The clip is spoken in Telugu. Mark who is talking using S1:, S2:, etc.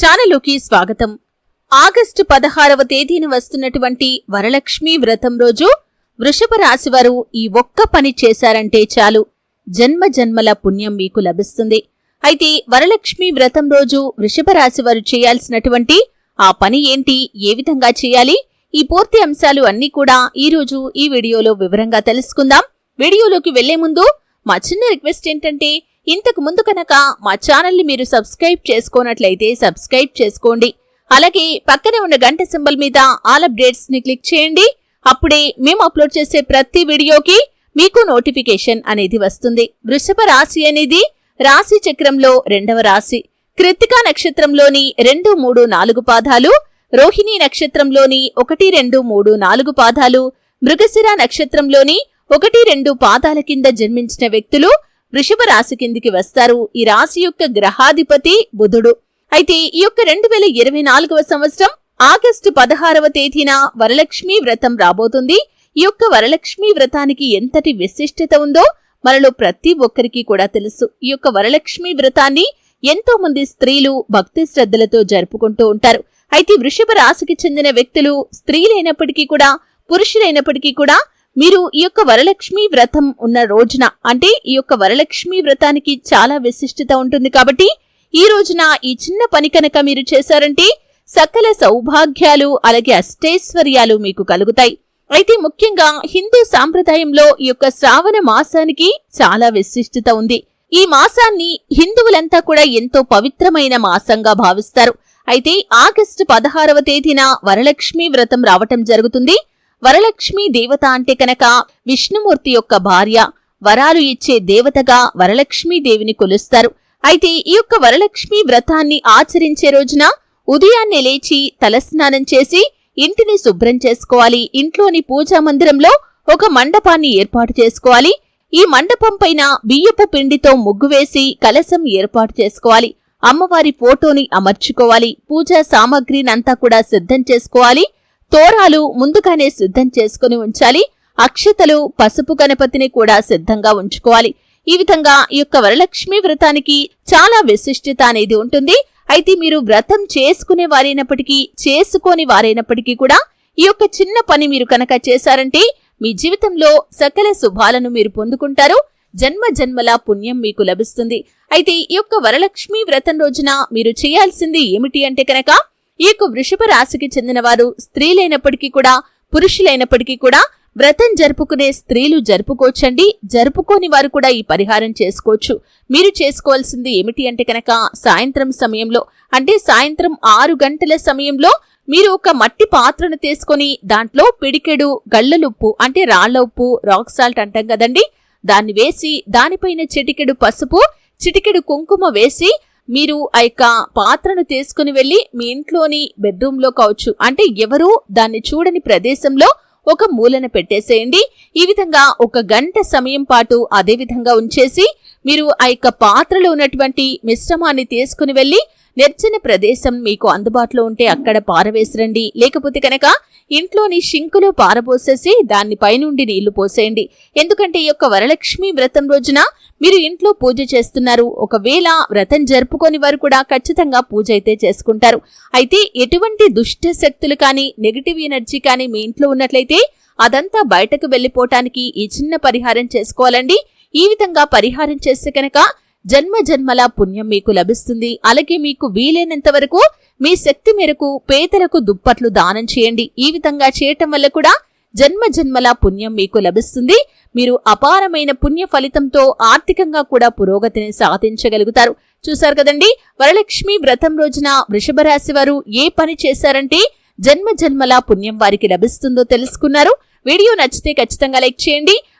S1: ఛానలుకి స్వాగతం. ఆగస్టు పదహారవ తేదీన వస్తున్నటువంటి వరలక్ష్మి వ్రతం రోజు వృషభ రాశివారు ఈ ఒక్క పని చేశారంటే చాలు. జన్మ జన్మల పుణ్యం మీకు లభిస్తుంది. అయితే వరలక్ష్మి వ్రతం రోజు వృషభ రాశివారు చేయాల్సినటువంటి ఆ పని ఏంటి? ఏ విధంగా చేయాలి? ఈ పూర్తి అంశాలు అన్నీ కూడా ఈ రోజు ఈ వీడియోలో వివరంగా తెలుసుకుందాం. వీడియోలోకి వెళ్ళే ముందు మా చిన్న రిక్వెస్ట్ ఏంటంటే ఇంతకు ముందు కనుక మా ఛానల్ని మీరు సబ్స్క్రైబ్ చేసుకోనట్లయితే సబ్స్క్రైబ్ చేసుకోండి. అలాగే పక్కనే ఉన్న గంట సింబల్ మీద ఆల్ అప్డేట్స్ని క్లిక్ చేయండి. అప్పుడే మేము అప్లోడ్ చేసే ప్రతి వీడియోకి మీకు నోటిఫికేషన్ అనేది వస్తుంది. వృషభ రాశి అనేది రాశి చక్రంలో రెండవ రాశి. కృత్తికా నక్షత్రంలోని రెండు మూడు నాలుగు పాదాలు రోహిణి నక్షత్రంలోని ఒకటి రెండు మూడు నాలుగు పాదాలు మృగశిర నక్షత్రంలోని ఒకటి రెండు పాదాల కింద జన్మించిన వ్యక్తులు వృషభ రాశి కిందికి వస్తారు. ఈ రాశి యొక్క గ్రహాధిపతి బుధుడు. అయితే ఈ యొక్క రెండు వేల ఇరవై నాలుగవ సంవత్సరం ఆగస్టు పదహారవ తేదీన వరలక్ష్మి వ్రతం రాబోతుంది. ఈ యొక్క వరలక్ష్మి వ్రతానికి ఎంతటి విశిష్టత ఉందో మనలో ప్రతి ఒక్కరికి కూడా తెలుసు. ఈ యొక్క వరలక్ష్మి వ్రతాన్ని ఎంతో మంది స్త్రీలు భక్తి శ్రద్ధలతో జరుపుకుంటూ ఉంటారు. అయితే వృషభ రాశికి చెందిన వ్యక్తులు స్త్రీలైనప్పటికీ కూడా పురుషులైనప్పటికీ కూడా మీరు ఈ యొక్క వరలక్ష్మి వ్రతం ఉన్న రోజున అంటే ఈ యొక్క వరలక్ష్మి వ్రతానికి చాలా విశిష్టత ఉంటుంది కాబట్టి ఈ రోజున ఈ చిన్న పని కనుక మీరు చేశారంటే సకల సౌభాగ్యాలు అలాగే అష్టైశ్వర్యాలు మీకు కలుగుతాయి. అయితే ముఖ్యంగా హిందూ సాంప్రదాయంలో ఈ యొక్క శ్రావణ మాసానికి చాలా విశిష్టత ఉంది. ఈ మాసాన్ని హిందువులంతా కూడా ఎంతో పవిత్రమైన మాసంగా భావిస్తారు. అయితే ఆగస్టు పదహారవ తేదీన వరలక్ష్మి వ్రతం రావటం జరుగుతుంది. వరలక్ష్మి దేవత అంటే కనుక విష్ణుమూర్తి యొక్క భార్య. వరాలు ఇచ్చే దేవతగా వరలక్ష్మీదేవిని కొలుస్తారు. అయితే ఈ యొక్క వరలక్ష్మి వ్రతాన్ని ఆచరించే రోజున ఉదయాన్నే లేచి తలస్నానం చేసి ఇంటిని శుభ్రం చేసుకోవాలి. ఇంట్లోని పూజా మందిరంలో ఒక మండపాన్ని ఏర్పాటు చేసుకోవాలి. ఈ మండపం పైన బియ్యపు పిండితో ముగ్గు వేసి కలశం ఏర్పాటు చేసుకోవాలి. అమ్మవారి ఫోటోని అమర్చుకోవాలి. పూజా సామాగ్రినంతా కూడా సిద్ధం చేసుకోవాలి. తోరాలు ముందుగానే సిద్ధం చేసుకుని ఉంచాలి. అక్షతలు పసుపు గణపతిని కూడా సిద్ధంగా ఉంచుకోవాలి. ఈ విధంగా ఈ యొక్క వరలక్ష్మి వ్రతానికి చాలా విశిష్టత అనేది ఉంటుంది. అయితే మీరు వ్రతం చేసుకునే వారైనప్పటికీ చేసుకోని వారైనప్పటికీ కూడా ఈ యొక్క చిన్న పని మీరు కనుక చేశారంటే మీ జీవితంలో సకల శుభాలను మీరు పొందుకుంటారు. జన్మ జన్మల పుణ్యం మీకు లభిస్తుంది. అయితే ఈ యొక్క వరలక్ష్మి వ్రతం రోజున మీరు చేయాల్సింది ఏమిటి అంటే కనుక ఈ యొక్క వృషభ రాశికి చెందినవారు స్త్రీలైనప్పటికీ కూడా పురుషులైనప్పటికీ కూడా వ్రతం జరుపుకునే స్త్రీలు జరుపుకోవచ్చండి. జరుపుకోని వారు కూడా ఈ పరిహారం చేసుకోవచ్చు. మీరు చేసుకోవాల్సింది ఏమిటి అంటే కనుక సాయంత్రం సమయంలో అంటే సాయంత్రం ఆరు గంటల సమయంలో మీరు ఒక మట్టి పాత్రను తీసుకొని దాంట్లో పిడికెడు గళ్ళలుప్పు అంటే రాళ్ళ ఉప్పు రాక్ సాల్ట్ అంటాం కదండి. దాన్ని వేసి దానిపైన చిటికెడు పసుపు చిటికెడు కుంకుమ వేసి మీరు ఆ యొక్క పాత్రను తీసుకుని వెళ్ళి మీ ఇంట్లోని బెడ్రూమ్లో కావచ్చు. అంటే ఎవరూ దాన్ని చూడని ప్రదేశంలో ఒక మూలన పెట్టేసేయండి. ఈ విధంగా ఒక గంట సమయం పాటు అదే విధంగా ఉంచేసి మీరు ఆ యొక్క పాత్రలో ఉన్నటువంటి మిశ్రమాన్ని తీసుకుని వెళ్ళి నిర్జన ప్రదేశం మీకు అందుబాటులో ఉంటే అక్కడ పారవేసిరండి. లేకపోతే కనుక ఇంట్లోని షింకులో పారబోసేసి దాన్ని పైనుండి నీళ్ళు పోసేయండి. ఎందుకంటే ఈ యొక్క వరలక్ష్మి వ్రతం రోజున మీరు ఇంట్లో పూజ చేస్తున్నారు. ఒకవేళ వ్రతం జరుపుకొని వారు కూడా ఖచ్చితంగా పూజ అయితే చేసుకుంటారు. అయితే ఎటువంటి దుష్ట శక్తులు కానీ నెగిటివ్ ఎనర్జీ కానీ మీ ఇంట్లో ఉన్నట్లయితే అదంతా బయటకు వెళ్ళిపోవటానికి ఈ చిన్న పరిహారం చేసుకోవాలండి. ఈ విధంగా పరిహారం చేస్తే కనుక జన్మ జన్మల పుణ్యం మీకు లభిస్తుంది. అలాగే మీకు వీలైనంత వరకు మీ శక్తి మేరకు పేదలకు దుప్పట్లు దానం చేయండి. ఈ విధంగా చేయటం వల్ల కూడా జన్మ జన్మల పుణ్యం మీకు లభిస్తుంది. మీరు అపారమైన పుణ్య ఫలితంతో ఆర్థికంగా కూడా పురోగతిని సాధించగలుగుతారు. చూశారు కదండి? వరలక్ష్మి వ్రతం రోజున వృషభ రాశి వారు ఏ పని చేశారంటే జన్మ జన్మల పుణ్యం వారికి లభిస్తుందో తెలుసుకున్నారు. వీడియో నచ్చితే ఖచ్చితంగా లైక్ చేయండి.